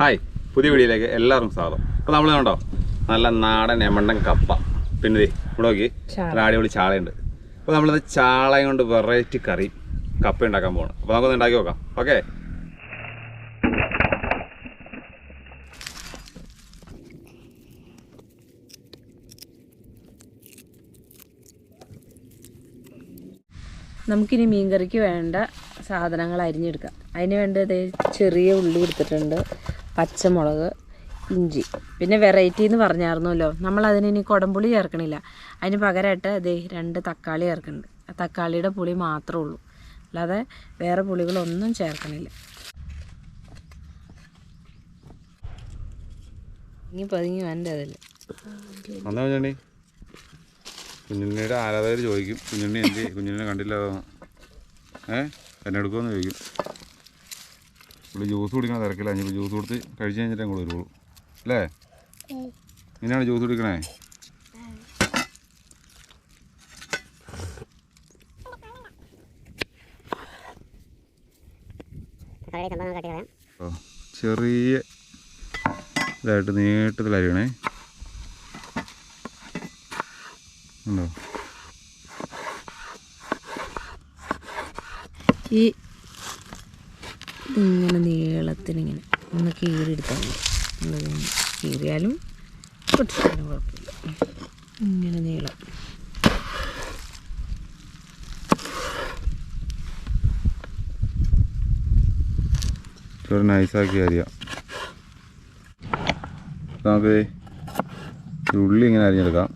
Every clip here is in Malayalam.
ഹായ് പുതിയ വീഡിയോയിലേക്ക് എല്ലാവർക്കും സ്വാഗതം. അപ്പോൾ നമ്മൾ കണ്ടോ നല്ല നാടൻ എമണ്ടൻ കപ്പ. പിന്നെ ഇവിടെ നോക്കി ചാള. നല്ല അടിപൊളി ചാളയുണ്ട്. അപ്പോൾ നമ്മളിത് ചാളയും കൊണ്ട് വെറൈറ്റി കറി കപ്പ ഉണ്ടാക്കാൻ പോകണം അപ്പോൾ നമുക്കൊന്ന് ഉണ്ടാക്കി നോക്കാം. ഓക്കെ? നമുക്കിനി മീൻകറിക്ക് വേണ്ട സാധനങ്ങൾ അരിഞ്ഞെടുക്കാം. അതിന് വേണ്ടത് ചെറിയ ഉള്ളി എടുത്തിട്ടുണ്ട്. പച്ചമുളക് ഇഞ്ചി. പിന്നെ വെറൈറ്റി എന്ന് പറഞ്ഞായിരുന്നല്ലോ. നമ്മൾ അതിന് ഇനി കുടംപുളി ചേർക്കണില്ല. അതിന് പകരമായിട്ട് അതേ രണ്ട് തക്കാളി ചേർക്കുന്നുണ്ട് ആ തക്കാളിയുടെ പുളി മാത്രമേ ഉള്ളൂ. അല്ലാതെ വേറെ പുളികളൊന്നും ചേർക്കണില്ല. ഇനി പതുങ്ങി വേണ്ട അതിൽ കുഞ്ഞുണ്ണിയുടെ ആരാധകർ ചോദിക്കും. കുഞ്ഞുണ്ണി എന്ത്? കുഞ്ഞുണ്ണിനെ കണ്ടില്ല ഏ? എന്നെ എടുക്കുമെന്ന് ചോദിക്കും. ഇവിടെ ജ്യൂസ് കുടിക്കണ തിരക്കില്ല ഇനിയിപ്പോൾ ജ്യൂസ് കൊടുത്ത് കഴിച്ച് കഴിഞ്ഞിട്ട് അങ്ങോട്ട് വരുള്ളൂ അല്ലേ? ഇങ്ങനെയാണ് ജ്യൂസ് കുടിക്കണേ? ചെറിയ ഇതായിട്ട് നീട്ടത്തിൽ അരിയണേ. ഉണ്ടോ? ഈ ഇതിങ്ങനെ നീളത്തിനിങ്ങനെ ഒന്ന് കീറിയെടുത്താൽ മതി. കീറിയാലും പൊട്ടിച്ചാലും കുഴപ്പമില്ല. ഇങ്ങനെ നീളം. നമുക്ക് ഉള്ളി ഇങ്ങനെ അരിഞ്ഞെടുക്കാം.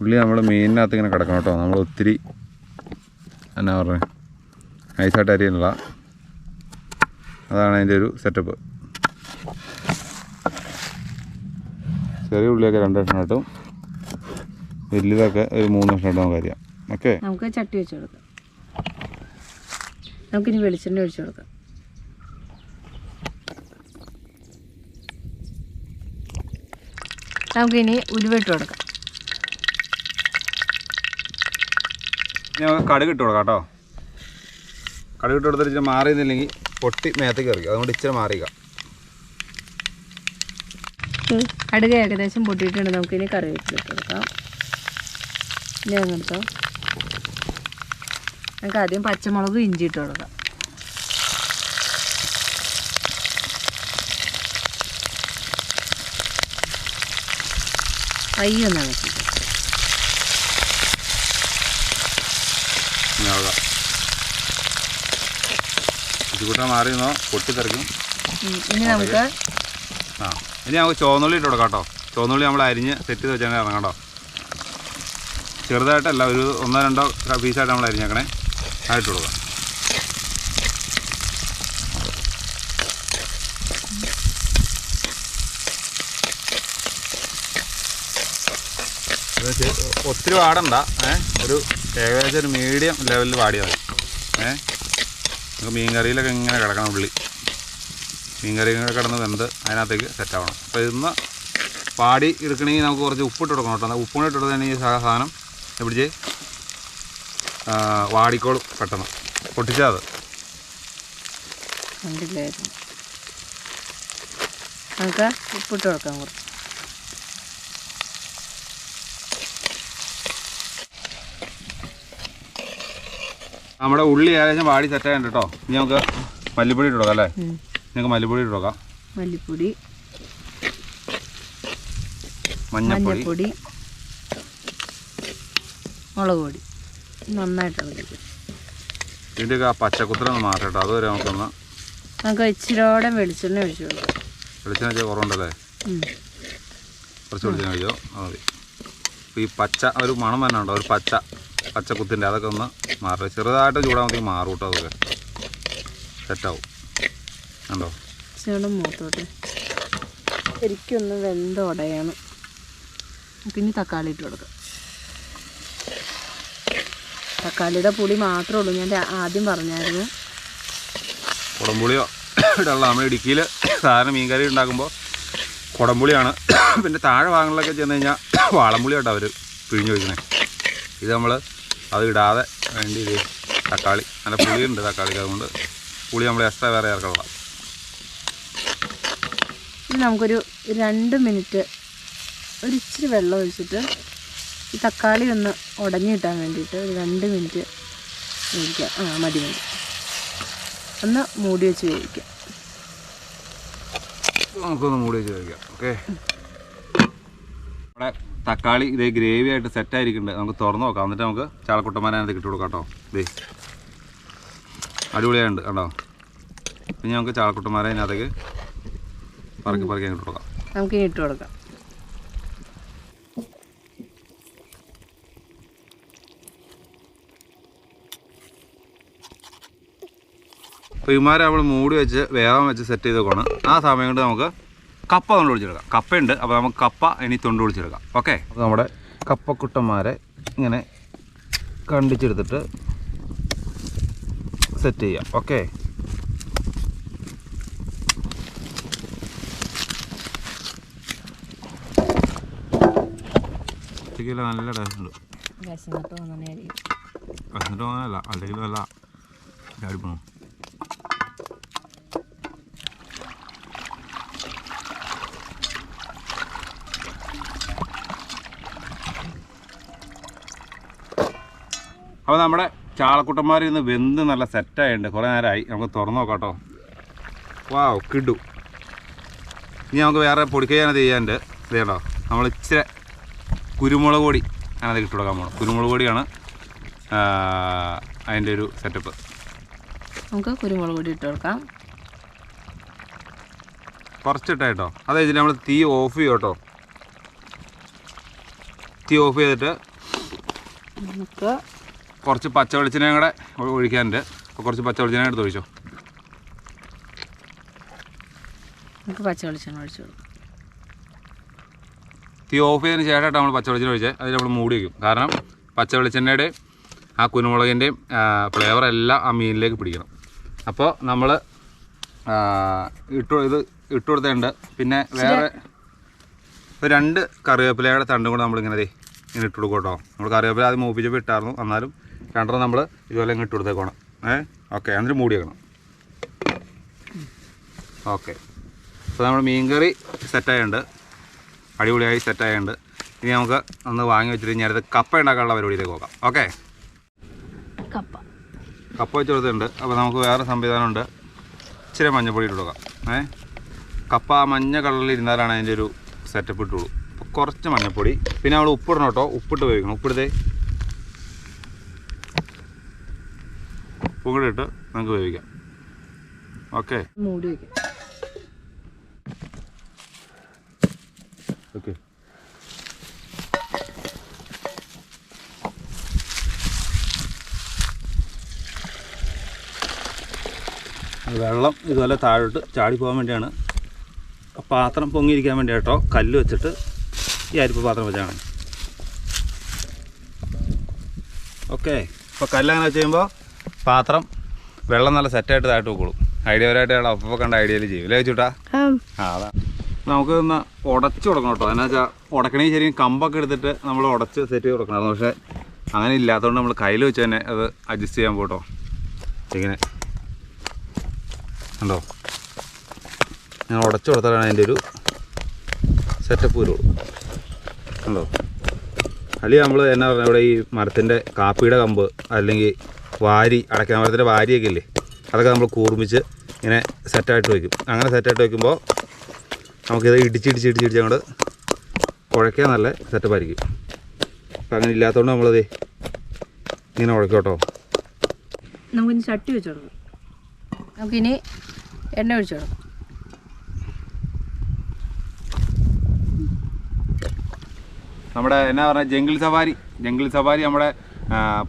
ഉള്ളി നമ്മൾ മീനിനകത്ത് ഇങ്ങനെ കിടക്കണം കേട്ടോ. നമ്മൾ ഒത്തിരി എന്നാ പറഞ്ഞത് നൈസായിട്ട് അരിയുന്നുള്ള അതാണ് അതിന്റെ ഒരു സെറ്റപ്പ് ചെറിയ ഉള്ളിയൊക്കെ രണ്ട് കഷ്ണം ഇട്ടും. വലിയതൊക്കെ ഒരു മൂന്ന് കഷ്ണം ഇട്ട് നമുക്ക് അരിയാം ഓക്കെ നമുക്ക് ചട്ടി വെച്ച് കൊടുക്കാം. നമുക്കിനി വെളിച്ചെണ്ണ ഒഴിച്ചു കൊടുക്കാം. നമുക്കിനി ഉരുവിട്ട് കൊടുക്കാം. കടുക് ഇട്ട് കൊടുക്കാം കേട്ടോ. കടുക് ഇട്ട് കൊടുത്തിട്ട് ഇച്ചിരി മാറിയെന്നില്ലെങ്കിൽ പൊട്ടി മേത്തേക്ക് കയറി. അതുകൊണ്ട് ഇച്ചിരി മാറിയുക. കടുക് ഏകദേശം പൊട്ടിയിട്ടുണ്ട്. നമുക്കിനി കറി വെച്ചിട്ട് കൊടുക്കാം. ഇനി അങ്ങനത്തെ. നമുക്ക് ആദ്യം പച്ചമുളക് ഇഞ്ചി ഇട്ട് കൊടുക്കാം. പയ്യൊന്ന് ഇളക്കി മാറി നിന്നോ പൊട്ടി തെറിക്കും ഇനി നമുക്ക് ആ ഇനി നമുക്ക് ചുവന്നുള്ളി ഇട്ട് കൊടുക്കാം കേട്ടോ. ചുവന്നുള്ളി നമ്മൾ അരിഞ്ഞ് സെറ്റ് ചെയ്ത് വെച്ചാൽ ഇറങ്ങാം കേട്ടോ. ചെറുതായിട്ടല്ല ഒരു ഒന്നോ രണ്ടോ പീസായിട്ട് നമ്മൾ അരിഞ്ഞേക്കണേ. ആയിട്ട് കൊടുക്കാം. ഒത്തിരി വാടണ്ട ഏ? ഒരു ഏകദേശം ഒരു മീഡിയം ലെവലിൽ വാടിയാൽ മതി. ഏ? നമുക്ക് മീൻ കറിയിലൊക്കെ ഇങ്ങനെ കിടക്കണം ഉള്ളി മീൻ കറി ഇങ്ങനെ കിടന്ന് വെന്ത് അതിനകത്തേക്ക് സെറ്റാവണം അപ്പോൾ ഇന്ന് പാടി എടുക്കണമെങ്കിൽ നമുക്ക് കുറച്ച് ഉപ്പിട്ട് കൊടുക്കണം കേട്ടോ. ഉപ്പ് ഉപ്പിട്ട് ഇട്ടിട്ട് ഈ സാധനം പിടിച്ച് വാടിക്കോളും പെട്ടെന്ന്. പൊട്ടിച്ചാൽ അത്. ഉപ്പിട്ട് കൊടുക്കാം കുറച്ച്. നമ്മുടെ ഉള്ളി ഏകദേശം വാടി സെറ്റ് ആയിട്ട് കേട്ടോ. ഇനി നമുക്ക് മല്ലിപ്പൊടി ഇട്ട് അല്ലേ. നിങ്ങൾക്ക് മല്ലിപ്പൊടി ഇട്ട് കൊടുക്കാം. മല്ലിപ്പൊടി. മഞ്ഞപ്പൊടി. മുളക് പൊടി. നന്നായിട്ട് ഇതിന്റെ ഇതിന്റെയൊക്കെ ആ പച്ചക്കുത്തലൊന്ന് മാറട്ടെ അതുവരെ നമുക്കൊന്ന് നമുക്ക് ഇച്ചിരോടെ വെളിച്ചെണ്ണ ഒഴിച്ചു കൊടുക്കാം. വെളിച്ചെണ്ണ വെച്ചാൽ കുറവുണ്ടല്ലേ. കുറച്ച് വെളിച്ചെണ്ണ ഒഴിച്ചോ? അത് മതി. ഈ പച്ച ഒരു മണം തന്നെ ഉണ്ടോ ഒരു പച്ച. പച്ചക്കുത്തിന്റെ അതൊക്കെ ഒന്ന് മാറും ചെറുതായിട്ട് ചൂടാകുമ്പോഴത്തേക്ക് മാറും കേട്ടോ അതൊക്കെ. സെറ്റാവും കണ്ടോ? ചേട്ടൻ മൂത്തോട്ടെ. ശരിക്കൊന്ന് വെന്തോടയാണ് പിന്നെ തക്കാളി ഇട്ട് കൊടുക്കാം. തക്കാളിയുടെ പുളി മാത്രമേ ഉള്ളൂ. ഞാൻ ആദ്യം പറഞ്ഞായിരുന്നു. കുടംപുളിയോ? നമ്മൾ ഇടുക്കിയിൽ സാധാരണ മീൻകറി ഉണ്ടാക്കുമ്പോൾ കുടംപുളിയാണ്. പിന്നെ താഴെ ഭാഗങ്ങളിലൊക്കെ ചെന്ന് കഴിഞ്ഞാൽ വാളംപുളി കേട്ടോ അവർ പിഴിഞ്ഞ് വയ്ക്കുന്നത് ഇത് നമ്മൾ അത് ഇടാതെ വേണ്ടി ഇത് തക്കാളി നല്ല പുളിയുണ്ട് തക്കാളിക്ക് അതുകൊണ്ട് പുളി നമ്മൾ എക്സ്ട്രാ വേറെ ചേർക്കണം ഇനി നമുക്കൊരു രണ്ട് മിനിറ്റ് ഒരു ഇച്ചിരി വെള്ളം ഒഴിച്ചിട്ട് ഈ തക്കാളി ഒന്ന് ഉടഞ്ഞു കിട്ടാൻ വേണ്ടിയിട്ട് ഒരു രണ്ട് മിനിറ്റ് വേവിക്കാം ആ മതി മതി. ഒന്ന് മൂടി വെച്ച് വേവിക്കാം നമുക്കൊന്ന് മൂടി വെച്ച് കഴിക്കാം ഓക്കെ. നമ്മുടെ തക്കാളി ഇതേ ഗ്രേവി ആയിട്ട് സെറ്റ് ആയിരിക്കുന്നുണ്ട് നമുക്ക് തുറന്നു നോക്കാം. എന്നിട്ട് നമുക്ക് ചാളക്കുട്ടന്മാരതിനകത്ത് ഇട്ട് കൊടുക്കാം കേട്ടോ. ഇതേ അടിപൊളിയായിട്ടുണ്ട് കണ്ടോ? പിന്നെ നമുക്ക് ചാളക്കുട്ടന്മാരെ അതിനകത്തേക്ക് പറക്കി പറക്കി ഇട്ട് കൊടുക്കാം. നമുക്ക് ഇട്ട് കൊടുക്കാം. അപ്പോൾ ഇമാരെ നമ്മൾ മൂടി വെച്ച് വേഗം വെച്ച് സെറ്റ് ചെയ്ത് കൊണ്ട് ആ സമയം കൊണ്ട് നമുക്ക് കപ്പ തൊണ്ട് ഒളിച്ചെടുക്കാം കപ്പയുണ്ട് അപ്പോൾ നമുക്ക് കപ്പ ഇനി തൊണ്ട് ഒളിച്ചെടുക്കാം ഓക്കെ അപ്പോൾ നമ്മുടെ കപ്പക്കുട്ടന്മാരെ ഇങ്ങനെ കണ്ടിച്ചെടുത്തിട്ട് സെറ്റ് ചെയ്യാം. ഓക്കെ നല്ല ടേസ്റ്റ് ഉണ്ട്. വിശന്നിട്ട് വന്നിട്ടായിരിക്കും അല്ല അല്ലെങ്കിൽ നല്ല ചാടിപ്പോണം. അപ്പോൾ നമ്മുടെ ചാളക്കുട്ടന്മാർ ഇന്ന് വെന്ത് നല്ല സെറ്റായിട്ടുണ്ട് കുറേ നേരമായി. നമുക്ക് തുറന്നു നോക്കാട്ടോ. കേട്ടോ വാവ് കിടു. ഇനി നമുക്ക് വേറെ പൊടിക്കൈയാണ് ചെയ്യാനുണ്ട് ഇതേണ്ടോ നമ്മൾ ഇച്ചിരി കുരുമുളക് പൊടി അതിനകത്ത് ഇട്ട് കൊടുക്കാൻ പോകണം കുരുമുളക് പൊടിയാണ് അതിന്റെ ഒരു സെറ്റപ്പ് നമുക്ക് കുരുമുളക് പൊടി ഇട്ട് കൊടുക്കാം. കുറച്ചിട്ടായിട്ടോ. അത് കഴിഞ്ഞിട്ട് നമ്മൾ തീ ഓഫ് ചെയ്യും കേട്ടോ തീ ഓഫ് ചെയ്തിട്ട് നമുക്ക് കുറച്ച് പച്ച വെളിച്ചെണ്ണയും കൂടെ ഒഴിക്കാനുണ്ട്. അപ്പോൾ കുറച്ച് പച്ച വെളിച്ചെണ്ണ എടുത്ത് ഒഴിച്ചോ. നമുക്ക് പച്ച വെളിച്ചെണ്ണ ഒഴിച്ചു കൊടുക്കാം. തീ ഓഫ് ചെയ്തതിന് ശേഷമായിട്ട് നമ്മൾ പച്ച വെളിച്ചെണ്ണ ഒഴിച്ചത്. അതിൽ നമ്മൾ മൂടി വയ്ക്കും. കാരണം പച്ച വെളിച്ചെണ്ണയുടെയും ആ കുരുമുളകിന്റെയും ഫ്ലേവർ എല്ലാം ആ മീനിലേക്ക് പിടിക്കണം. അപ്പോൾ നമ്മൾ ഇട്ട് ഇത് ഇട്ട് കൊടുത്തിട്ടുണ്ട്. പിന്നെ വേറെ രണ്ട് കറിവേപ്പിലയുടെ തണ്ടും കൂടെ നമ്മളിങ്ങനെ ഇങ്ങനെ ഇട്ട് കൊടുക്കും കേട്ടോ. നമ്മൾ കറിവേപ്പില ആദ്യം മൂപ്പിച്ചപ്പോൾ ഇട്ടായിരുന്നു. എന്നാലും രണ്ടെണ്ണം നമ്മൾ ഇതുപോലെ ഇങ്ങോട്ട് കൊടുത്തേക്കണം. ഏ? ഓക്കെ എന്നിട്ട് മൂടി വെക്കണം. ഓക്കെ. അപ്പോൾ നമ്മൾ മീൻകറി സെറ്റായുണ്ട് അടിപൊളിയായി സെറ്റായുണ്ട് ഇനി നമുക്ക് ഒന്ന് വാങ്ങി വെച്ചിട്ട് ഞാൻ കപ്പ ഉണ്ടാക്കാനുള്ള പരിപാടിയിലേക്ക് പോകാം. ഓക്കെ? കപ്പ. കപ്പ വെച്ച് കൊടുത്തിട്ടുണ്ട്. അപ്പോൾ നമുക്ക് വേറെ സംവിധാനമുണ്ട്. ഇച്ചിരി മഞ്ഞപ്പൊടി ഇട്ട് കൊടുക്കാം. ഏ? കപ്പ ആ മഞ്ഞ കളറിൽ ഇരുന്നാലാണ് അതിന്റെ ഒരു സെറ്റപ്പ് ഇട്ടുള്ളൂ. അപ്പോൾ കുറച്ച് മഞ്ഞപ്പൊടി. പിന്നെ നമ്മൾ ഉപ്പിടണം കേട്ടോ. ഉപ്പിട്ട് ഉപയോഗിക്കണം. ഉപ്പിടുതേ. ഉപ്പും നമുക്ക് വേവിക്കാം. ഓക്കെ മൂടി വയ്ക്കാം ഓക്കെ വെള്ളം ഇതുപോലെ താഴോട്ട് ചാടി പോകാൻ വേണ്ടിയാണ്. പാത്രം പൊങ്ങിയിരിക്കാൻ വേണ്ടി കേട്ടോ. കല്ല് വെച്ചിട്ട് ഈ അരിപ്പ് പാത്രം വെച്ചാണ്. ഓക്കെ ഇപ്പോൾ കല്ലങ്ങനെ വെച്ച് കഴിയുമ്പോൾ പാത്രം വെള്ളം നല്ല സെറ്റായിട്ട് താഴോട്ട് വെക്കോളൂ ഐഡിയപരമായിട്ട് അയാൾ അപ്പോൾ കണ്ട ഐഡിയയിൽ ചെയ്യും. അല്ലേ വെച്ചുട്ടാ ആ. അതാ. നമുക്ക് ഒന്ന് ഉടച്ചു കൊടുക്കണം കേട്ടോ. എന്നാ വെച്ചാൽ ഉടക്കണേ ശരിക്കും കമ്പൊക്കെ എടുത്തിട്ട് നമ്മൾ ഉടച്ച് സെറ്റ് ചെയ്ത് കൊടുക്കണമായിരുന്നു പക്ഷേ അങ്ങനെ ഇല്ലാത്തതുകൊണ്ട് നമ്മൾ കയ്യിൽ വെച്ച് തന്നെ അത് അഡ്ജസ്റ്റ് ചെയ്യാൻ പോട്ടോ ഇങ്ങനെ. ഉണ്ടോ ഞാൻ ഉടച്ചു കൊടുത്താലാണ് അതിന്റെ ഒരു സെറ്റപ്പ് വരുള്ളൂ. ഉണ്ടോ അല്ലെങ്കിൽ നമ്മൾ എന്നാ പറഞ്ഞാൽ ഇവിടെ ഈ മരത്തിന്റെ കാപ്പിയുടെ കമ്പ് അല്ലെങ്കിൽ വാരി അടയ്ക്കുന്ന മരത്തിന്റെ വാരിയൊക്കെ ഇല്ലേ? അതൊക്കെ നമ്മൾ കൂർമിച്ച് ഇങ്ങനെ സെറ്റായിട്ട് വയ്ക്കും അങ്ങനെ സെറ്റായിട്ട് വയ്ക്കുമ്പോൾ നമുക്കിത് ഇടിച്ച് ഇടിച്ച് ഇടിച്ച് ഇടിച്ച് അങ്ങോട്ട് കുഴയ്ക്കാൻ നല്ല സെറ്റപ്പ് ആയിരിക്കും. അപ്പം അങ്ങനെ ഇല്ലാത്തതുകൊണ്ട് നമ്മളത് ഇങ്ങനെ കുഴക്കും കേട്ടോ നമുക്കിനി ചട്ടി വെച്ചോളൂ നമുക്കിനി എണ്ണ ഒഴിച്ചു നമ്മുടെ എന്നാ പറഞ്ഞാൽ ജംഗിൾ സവാരി ജംഗിൾ സവാരി നമ്മുടെ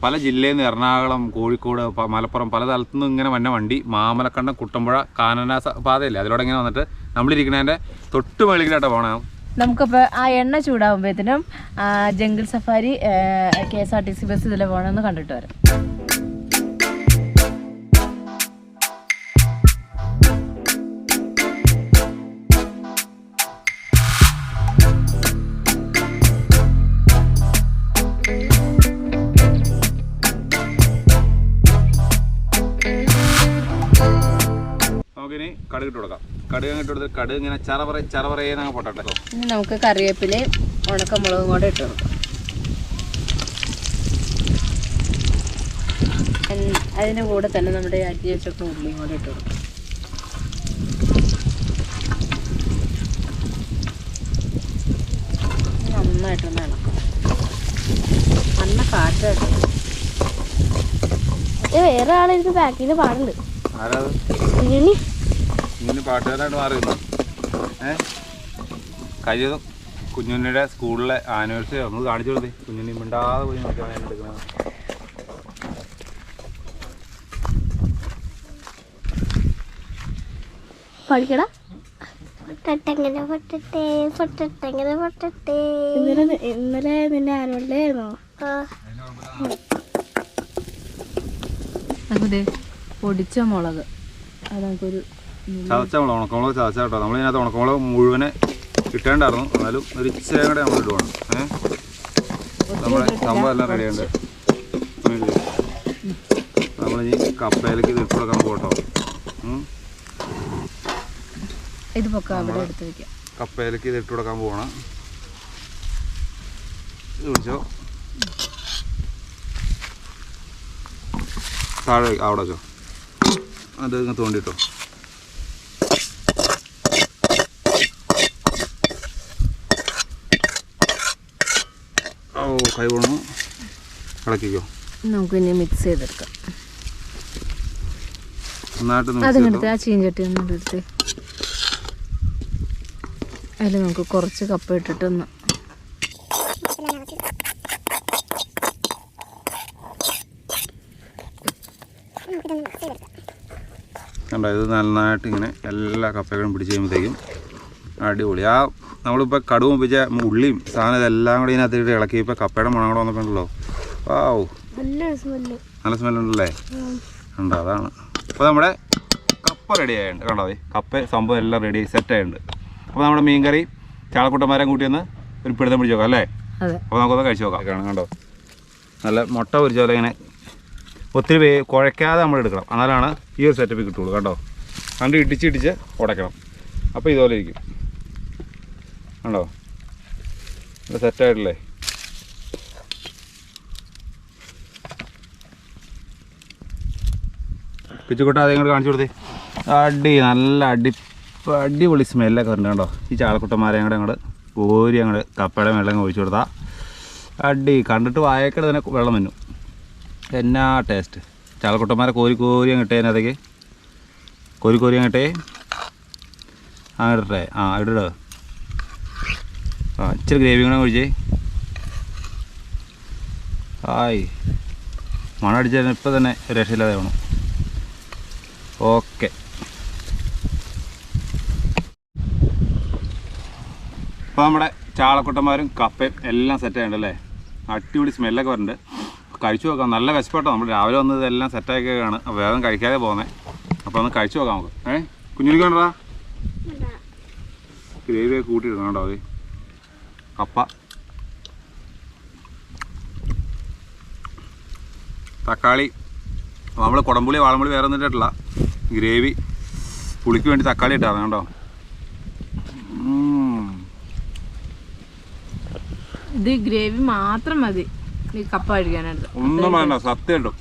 പല ജില്ലയിൽ നിന്ന് എറണാകുളം കോഴിക്കോട് മലപ്പുറം പല സ്ഥലത്തു നിന്നും ഇങ്ങനെ വന്ന വണ്ടി. മാമലക്കണ്ടം കുട്ടമ്പുഴ കാനന സ- പാതയില്ലേ? അതിലൂടെ ഇങ്ങനെ വന്നിട്ട് നമ്മളിരിക്കുന്നതിന്റെ തൊട്ട് മേളിലായിട്ടാണ് പോകണം നമുക്കപ്പോൾ ആ എണ്ണ ചൂടാകുമ്പോഴത്തേനും jungle safari K S R T C bus ഇതിലെ പോകണമെന്ന് കണ്ടിട്ട് വരാം. കടുക് ഇട്ട് കൊടുക്കാം. കടുക് അങ്ങ് ഇട്ട് കൊടുത്ത് കടുക് ഇങ്ങനെ ചറപറ ചറപറയെന്നങ്ങ് പൊട്ടട്ടെ. ഇനി നമുക്ക് കറിവേപ്പിലയും ഉണക്കമുളകും കൂടെ ഇട്ട് കൊടുക്കാം. അതിന്റെ കൂടെ തന്നെ നമ്മുടെ അരി വെച്ചൊക്കെ ഉള്ളിയും കൂടെ ഇട്ട് കൊടുക്കാം. നന്നായിട്ടൊന്ന് ഇളക്കാം. നല്ല കാറ്റായിട്ട് വേറെ ആളെനിക്ക് പാക്കിന് പാടുണ്ട് ആരാത്? ഇങ്ങനെ പാട്ടുകാരായിട്ട് മാറിയിരുന്നു. ഏ? കഴിയതും കുഞ്ഞുണ്ണിയുടെ സ്കൂളിലെ ആനിവേഴ്സറി ഒന്ന് കാണിച്ചു കൊടുത്തേ. കുഞ്ഞുണ്ണി മിണ്ടാതെ പോയി നോക്കിയാണ് ഞാൻ എടുക്കുന്നത് പഠിക്കടാ. പൊട്ടട്ടെങ്ങനെ പൊട്ടട്ടെ പൊട്ടട്ടെങ്ങനെ പൊട്ടട്ടെ. ഇന്നലെ ഇന്നലെ നിന്റെ ആനുവൽ ഡേ ആയിരുന്നോ പൊടിച്ച മുളക്. അത് നമുക്കൊരു ചതച്ച നമ്മൾ ഉണക്കമുളക് ചതച്ച കേട്ടോ നമ്മൾ ഇതിനകത്ത് ഉണക്കമുളക് മുഴുവനെ ഇട്ടേണ്ടായിരുന്നു എന്നാലും ഒരു ഇച്ചിരി കൂടെ നമ്മൾ ഇടുവാണ്. ഏഹ് നമ്മുടെ സംഭവം എല്ലാം റെഡിയുണ്ട് നമ്മളിനി കപ്പയിലേക്ക് ഇത് ഇട്ട് കൊടുക്കാൻ പോട്ടോ. ഇത് അവിടെ എടുത്ത് വെക്കാം. കപ്പയിലേക്ക് ഇത് ഇട്ട് കൊടുക്കാൻ പോവാണ്. ഇത് പിടിച്ചോ. താഴെ അവിടെ വെച്ചോ. അത് ഇങ്ങനെ തോണ്ടിട്ടോ. ഓ ഒന്ന് കൊണ്ടു ഇളക്കിക്കോ നമുക്ക് ഇനി മിക്സ് ചെയ്തെടുക്കാം ആ ചീഞ്ചട്ടി ഒന്നും എടുത്ത്. അതിൽ നമുക്ക് കുറച്ച് കപ്പ ഇട്ടിട്ടൊന്ന് കണ്ടോ ഇത് നന്നായിട്ട് ഇങ്ങനെ എല്ലാ കപ്പകളും പിടിച്ച് കഴിയുമ്പോഴത്തേക്കും അടിപൊളി. ആ നമ്മളിപ്പോൾ കടുവും പിച്ച ഉള്ളിയും സാധനം ഇതെല്ലാം കൂടി ഇതിനകത്ത് ഇളക്കി. ഇപ്പോൾ കപ്പയുടെ മണം കൂടെ വന്നിട്ടുണ്ടല്ലോ. വാവ്. നല്ല സ്മെല്ലുണ്ടല്ലേ? ഉണ്ടോ? അതാണ്. അപ്പോൾ നമ്മുടെ കപ്പ റെഡി ആയിട്ടുണ്ട്. കണ്ടോ? കപ്പ സംഭവം എല്ലാം റെഡി സെറ്റ് ആയിട്ടുണ്ട്. അപ്പോൾ നമ്മുടെ മീൻകറി ചാളക്കുട്ടന്മാരെ കൂട്ടി ഒന്ന് ഒരു പിടുത്തം പിടിച്ച് നോക്കാം അല്ലേ? അപ്പോൾ നമുക്കൊന്ന് കഴിച്ച് നോക്കാം. കാണാം കണ്ടോ? നല്ല മുട്ട പൊരിച്ച പോലെ ഇങ്ങനെ ഒത്തിരി വേ കുഴയ്ക്കാതെ നമ്മൾ എടുക്കണം. എന്നാലാണ് ഈ ഒരു സെറ്റപ്പ് കിട്ടുള്ളൂ. കണ്ടോ? കണ്ട് ഇടിച്ച് ഇടിച്ച് ഉടയ്ക്കണം. അപ്പോൾ ഇതുപോലെ ഇരിക്കും. കണ്ടോ നല്ല സെറ്റായിട്ടില്ലേ പിച്ചുകൊട്ട അതേ കൂടെ കാണിച്ചു കൊടുത്തേ. അടി നല്ല അടി അടിപൊളി സ്മെല്ലൊക്കെ ഉണ്ട് കേട്ടോ ഈ ചാളക്കുട്ടന്മാരെ കൂടെ അങ്ങോട്ട് കോരി അങ്ങോട്ട് കപ്പയുടെ വെള്ളം ഒഴിച്ചു കൊടുത്താൽ അടി കണ്ടിട്ട് വായക്കട തന്നെ വെള്ളം വന്നു. എന്നാ ടേസ്റ്റ് ചാളക്കുട്ടന്മാരെ കോരി കോരി അങ്ങ് ഇട്ടേ അതിനകത്തേക്ക്. കോരി കോരി അങ്ങോട്ടേ അങ്ങോട്ടെ ആ ഇടോ ആ ഇച്ചിരി ഗ്രേവി കൂടെ ഒഴിച്ചേ. ആയി. മണം അടിച്ചാൽ ഇപ്പം തന്നെ രക്ഷയില്ലാതെ വേണം ഓക്കെ. അപ്പോൾ നമ്മുടെ ചാളക്കുട്ടന്മാരും കപ്പയും എല്ലാം സെറ്റ് ആയിട്ടുണ്ടല്ലേ അടിപൊളി സ്മെല്ലൊക്കെ വരുന്നുണ്ട്. കഴിച്ചു നോക്കാം. നല്ല വിശപ്പെട്ടോ. നമ്മൾ രാവിലെ വന്നത് എല്ലാം സെറ്റാക്കിയാണ് വേഗം കഴിക്കാതെ പോകുന്നത് അപ്പോൾ ഒന്ന് കഴിച്ചു നോക്കാം നമുക്ക്. ഏ? കുഞ്ഞിരിക്കണ്ടാ ഗ്രേവിയൊക്കെ കൂട്ടിയിടണം കേട്ടോ. അത് കപ്പ. തക്കാളി. നമ്മൾ കുടംപുളി വാളമ്പുളി വേറെ ഒന്നും ഇട്ടിട്ടില്ല. ഗ്രേവി. പുളിക്ക് വേണ്ടി തക്കാളി ഇട്ടാണ് കേട്ടോ. ഇത് ഗ്രേവി മാത്രം മതി. കപ്പ കഴിക്കാനായിട്ട് ഒന്നും വേണ്ട സത്യം കിട്ടും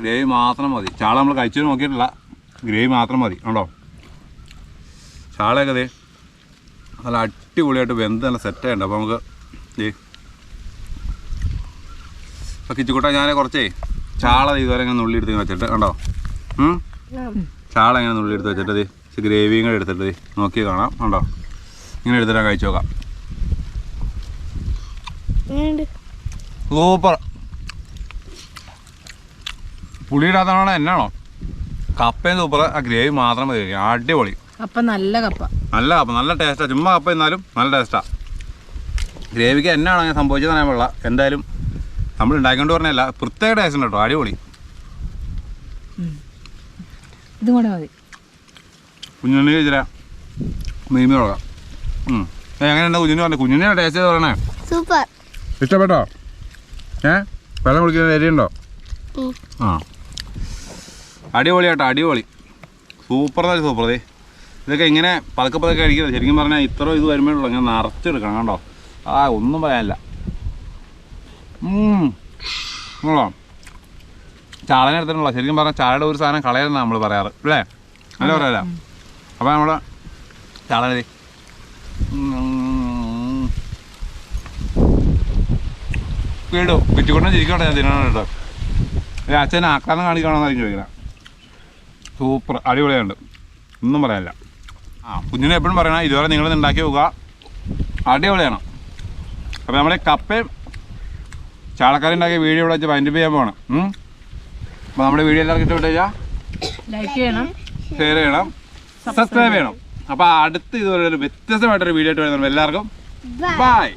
ഗ്രേവി മാത്രം മതി. ചാള നമ്മൾ കഴിച്ചു നോക്കിയിട്ടില്ല. ഗ്രേവി മാത്രം മതി. ഉണ്ടോ ചാളയൊക്കെ നല്ല അടിപൊളിയായിട്ട് വെന്ത് നല്ല സെറ്റായിട്ടുണ്ട് അപ്പോൾ നമുക്ക് ഈ അപ്പോൾ കിച്ചുകൂട്ട ഞാൻ കുറച്ചേ ചാള ഇതുവരെ ഇങ്ങനെ നുള്ളി എടുത്ത് വെച്ചിട്ട് കണ്ടോ? ചാള ഇങ്ങനെ നുള്ളി എടുത്ത് വെച്ചിട്ട് ഇത് ഗ്രേവിയും കൂടെ എടുത്തിട്ട് നോക്കി കാണാം. കണ്ടോ? ഇങ്ങനെ എടുത്തിട്ട് കഴിച്ചു നോക്കാം. സൂപ്പർ. പുളിയിടാത്തതാണോ എന്നാണോ? കപ്പയും സൂപ്പർ. ആ ഗ്രേവി മാത്രം മതി അടിപൊളി. കപ്പ നല്ല കപ്പ. നല്ല കപ്പ നല്ല ടേസ്റ്റാണ് ചുമ്മാ കപ്പ എന്നാലും നല്ല ടേസ്റ്റാണ് ഗ്രേവിക്ക് എന്നാണ് അങ്ങനെ സംഭവിച്ചത് ഞാൻ വെള്ള എന്തായാലും നമ്മൾ ഉണ്ടാക്കിക്കൊണ്ട് പറഞ്ഞല്ല പ്രത്യേക ടേസ്റ്റ് ഉണ്ട് കേട്ടോ. അടിപൊളി. ഇതും കൂടെ മതി. കുഞ്ഞുണ്ണി ഇച്ചിരി മീമി കൊടുക്കാം എങ്ങനെയുണ്ട് കുഞ്ഞുണ്ണി പറഞ്ഞത് കുഞ്ഞുണ്ണിയുടെ ടേസ്റ്റ് ചെയ്ത് പറയണേ. സൂപ്പർ. ഇഷ്ടപ്പെട്ടോ? ഏ? വെള്ളം കുടിക്കുന്ന എരിയുണ്ടോ ആ. അടിപൊളി കേട്ടോ അടിപൊളി. സൂപ്പർ തന്നെ സൂപ്പർ ഇതൊക്കെ ഇങ്ങനെ പതുക്കെ പതുക്കെ കഴിക്കരുത്. ശരിക്കും പറഞ്ഞാൽ ഇത്ര ഇത് വരുമ്പോഴുള്ളൂ ഇങ്ങനെ നിറച്ചെടുക്കണം കണ്ടോ? ആ ഒന്നും പറയാനില്ല. ചാളനെ എടുത്തിട്ടുള്ള ശരിക്കും പറഞ്ഞാൽ ചാളയുടെ ഒരു സാധനം കളയരുന്ന നമ്മൾ പറയാറ്. അല്ലേ? അല്ല പറയാല്ല അപ്പം നമ്മൾ ചാളനെ. ഉം. വീടും. കുറ്റിക്കൊണ്ടും ചിരിക്കട്ടെ ഞാൻ തിന്നണം കേട്ടോ. അച്ഛൻ ആക്രാന്തം കാണിക്കണമെന്നായിരിക്കും ചോദിക്കുന്നത് സൂപ്പർ. അടിപൊളിയുണ്ട് ഒന്നും പറയാനില്ല. ആ കുഞ്ഞിനെ എപ്പോഴും പറയണം ഇതുവരെ നിങ്ങൾ ഉണ്ടാക്കി നോക്കുക. അടിപൊളിയാണ്. അപ്പോൾ നമ്മുടെ കപ്പയും ചാളക്കാരുണ്ടാക്കിയ വീഡിയോ ഇവിടെ വെച്ച് വൈൻഡപ്പ് ചെയ്യാൻ പോകണം അപ്പോൾ നമ്മുടെ വീഡിയോ എല്ലാവർക്കും ഇഷ്ടപ്പെട്ടു ലൈക്ക് ചെയ്യണം. ഷെയർ ചെയ്യണം. സബ്സ്ക്രൈബ് ചെയ്യണം. അപ്പോൾ അടുത്ത് ഇതുപോലെ ഒരു വ്യത്യസ്തമായിട്ടൊരു വീഡിയോ ആയിട്ട് വരുന്നുണ്ട് എല്ലാവർക്കും ബൈ